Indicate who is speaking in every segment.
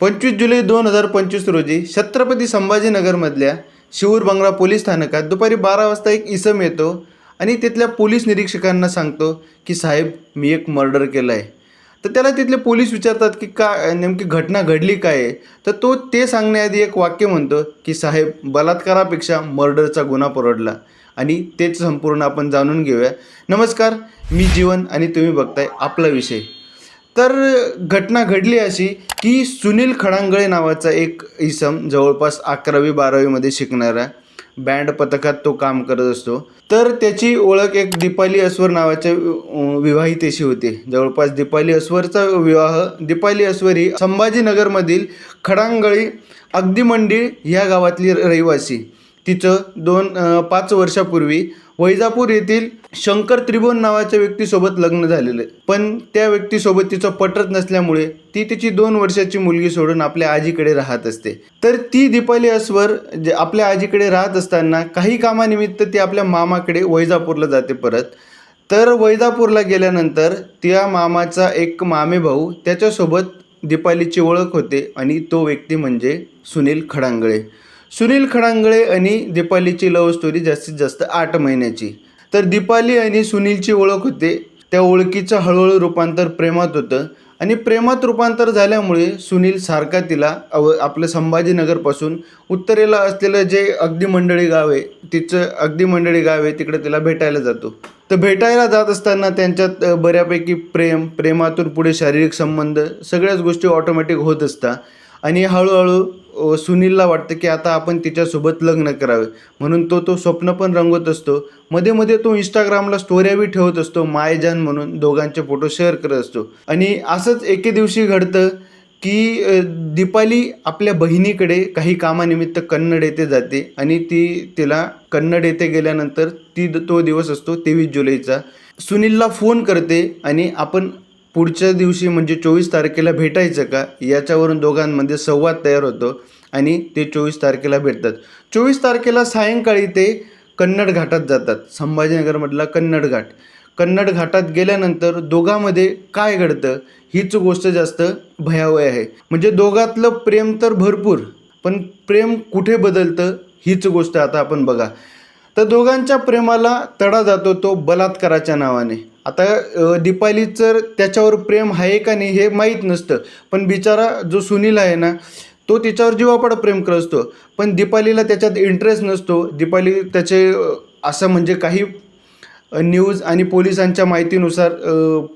Speaker 1: पंचवीस जुलै दोन हजार पंचवीस रोजी छत्रपती संभाजीनगरमधल्या शिवूर बंगला पोलीस स्थानकात दुपारी बारा वाजता एक इसम येतो आणि तिथल्या पोलीस निरीक्षकांना सांगतो की साहेब मी एक मर्डर केलं आहे तर त्याला तिथले पोलीस विचारतात की का नेमकी घटना घडली काय आहे? तर तो ते सांगण्याआधी एक वाक्य म्हणतो की साहेब बलात्कारापेक्षा मर्डरचा गुन्हा परवडला आणि तेच संपूर्ण आपण जाणून घेऊया. नमस्कार मी जीवन आणि तुम्ही बघताय आपला विषय. तर घटना घडली अशी की सुनील खडांगळे नावाचा एक इसम जवळपास अकरावी बारावीमध्ये शिकणारा बँड पथकात तो काम करत असतो. तर त्याची ओळख एक दीपाली अस्वर नावाच्या विवाहितेशी होते. जवळपास दीपाली अस्वरचा विवाह दीपाली अस्वर ही संभाजीनगरमधील खडांगळी अगदी मंडी ह्या गावातली रहिवासी. तिचं दोन पाच वर्षापूर्वी वैजापूर येथील शंकर त्रिभुवन नावाच्या व्यक्तीसोबत लग्न झालेलं. आहे पण त्या व्यक्तीसोबत तिचं पटत नसल्यामुळे ती तिची दोन वर्षाची मुलगी सोडून आपल्या आजीकडे राहत असते. तर ती दीपाली अस्वर जे आपल्या आजीकडे राहत असताना काही कामानिमित्त ती आपल्या मामाकडे वैजापूरला जाते परत. तर वैजापूरला गेल्यानंतर त्या मामाचा एक मामे भाऊ त्याच्यासोबत दीपालीची ओळख होते आणि तो व्यक्ती म्हणजे सुनील खडांगळे. सुनील खडांगळे आणि दीपालीची लव्ह स्टोरी जास्तीत जास्त आठ महिन्याची. तर दीपाली आणि सुनीलची ओळख होते. त्या ओळखीचं हळूहळू रूपांतर प्रेमात होतं आणि प्रेमात रूपांतर झाल्यामुळे सुनील सारखा तिला अव आपलं संभाजीनगरपासून उत्तरेला असलेलं जे अगदी मंडळी गाव आहे तिचं अगदी मंडळी गाव आहे तिकडे तिला भेटायला जातो. तर भेटायला जात असताना त्यांच्यात बऱ्यापैकी प्रेम प्रेमातून पुढे शारीरिक संबंध सगळ्याच गोष्टी ऑटोमॅटिक होत असतात. आणि हळूहळू सुनीलला वाटतं की आता आपण तिच्यासोबत लग्न करावे. म्हणून तो तो स्वप्न पण रंगवत असतो. मध्ये मध्ये तो इंस्टाग्रामला स्टोऱ्या बी ठेवत असतो मायजान म्हणून दोघांचे फोटो शेअर करत असतो. आणि असंच एके दिवशी घडतं की दीपाली आपल्या बहिणीकडे काही कामानिमित्त कन्नड येथे जाते आणि ती तिला कन्नड येथे गेल्यानंतर ती तो दिवस असतो तेवीस जुलैचा. सुनीलला फोन करते आणि आपण पुढच्या दिवशी म्हणजे चोवीस तारखेला भेटायचं का? याच्यावरून दोघांमध्ये संवाद तयार होतो. आणि ते चोवीस तारखेला भेटतात. चोवीस तारखेला सायंकाळी ते कन्नड घाटात जातात. संभाजीनगरमधला कन्नड घाट. कन्नड घाटात गेल्यानंतर दोघांमध्ये काय घडतं हीच गोष्ट जास्त भयावह आहे. म्हणजे दोघातलं प्रेम तर भरपूर पण प्रेम कुठे बदलतं हीच गोष्ट आता आपण बघा. तर दोघांच्या प्रेमाला तडा जातो तो बलात्काराच्या नावाने. आता दीपाली दीपालीचं त्याच्यावर प्रेम आहे का नाही हे माहीत नसतं. पण बिचारा जो सुनील आहे ना तो तिच्यावर जीवापाड प्रेम करत. असतो पण दीपालीला त्याच्यात इंटरेस्ट नसतो. दीपाली त्याचे असं म्हणजे काही न्यूज आणि पोलिसांच्या माहितीनुसार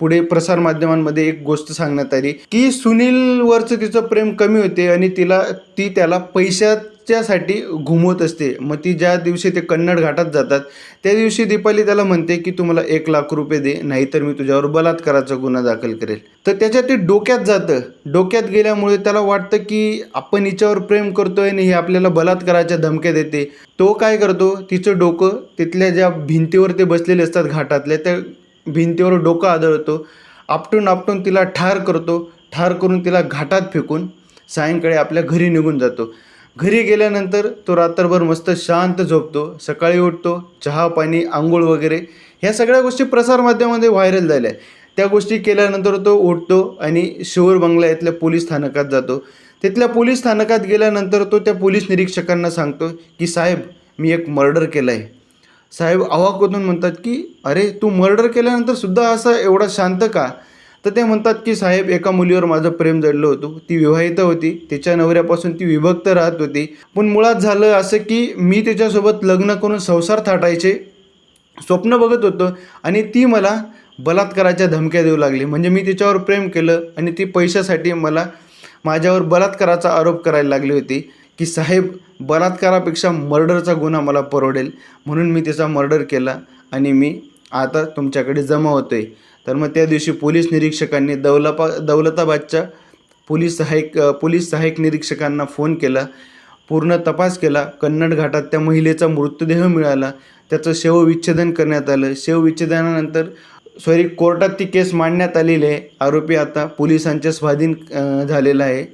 Speaker 1: पुढे प्रसारमाध्यमांमध्ये एक गोष्ट सांगण्यात आली की सुनीलवरचं तिचं प्रेम कमी होते आणि तिला ती त्याला पैशात पैशाच्यासाठी घुमवत असते. मग ती ज्या दिवशी ते कन्नड घाटात जातात त्या दिवशी दीपाली त्याला म्हणते की तू मला एक लाख रुपये दे नाहीतर मी तुझ्यावर बलात्काराचा गुन्हा दाखल करेल. तर त्याच्या ते डोक्यात जातं. डोक्यात गेल्यामुळे त्याला वाटतं की आपण हिच्यावर प्रेम करतोय आणि हे आपल्याला बलात्काराच्या धमक्या देते. तो काय करतो? तिचं डोकं तिथल्या ज्या भिंतीवर ते बसलेले असतात घाटातल्या त्या भिंतीवर डोकं आदळतो. आपटून आपटून तिला ठार करतो. ठार करून तिला घाटात फेकून सायंकाळी आपल्या घरी निघून जातो. घरी गेल्यानंतर तो रात्रभर मस्त शांत झोपतो सकाळी उठतो चहा पाणी आंघोळ वगैरे. ह्या सगळ्या गोष्टी प्रसारमाध्यमामध्ये व्हायरल झाल्या. त्या गोष्टी केल्यानंतर तो उठतो आणि शिवर बंगला इथल्या पोलीस स्थानकात जातो. तिथल्या पोलीस स्थानकात गेल्यानंतर तो त्या पोलीस निरीक्षकांना सांगतो की साहेब मी एक मर्डर केलं आहे साहेब अवाक म्हणतात की अरे तू मर्डर केल्यानंतर सुद्धा असा एवढा शांत का? तर ते म्हणतात की साहेब एका मुलीवर माझं प्रेम जडलं होतं. ती विवाहित होती. तिच्या नवऱ्यापासून ती विभक्त राहत होती. पण मुळात झालं असं की मी तिच्यासोबत लग्न करून संसार थाटायचे स्वप्न बघत होतं आणि ती मला बलात्काराच्या धमक्या देऊ लागली. म्हणजे मी तिच्यावर प्रेम केलं आणि ती पैशासाठी मला माझ्यावर बलात्काराचा आरोप करायला लागली होती की साहेब बलात्कारापेक्षा मर्डरचा गुन्हा मला परवडेल. म्हणून मी तिचा मर्डर केला आणि मी आता तुमच्याकडे जमा होतो आहे तर मग त्या दिवशी पोलीस निरीक्षकांनी दौलपा दौलताबादच्या पोलीस सहाय्यक पोलीस सहाय्यक निरीक्षकांना फोन केला. पूर्ण तपास केला. कन्नड घाटात त्या महिलेचा मृतदेह मिळाला. त्याचं शवविच्छेदन करण्यात आलं. शवविच्छेदनानंतर सॉरी कोर्टात ती केस मांडण्यात आलेली आहे. आरोपी आता पोलिसांच्या स्वाधीन झालेला आहे.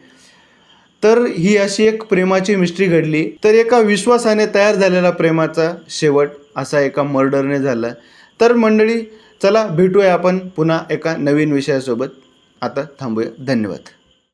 Speaker 1: तर ही अशी एक प्रेमाची मिस्ट्री घडली. तर एका विश्वासाने तयार झालेला प्रेमाचा शेवट असा एका मर्डरने झाला. तर मंडळी चला भेटूया आपण पुन्हा एका नवीन विषयासोबत. आता थांबूया. धन्यवाद.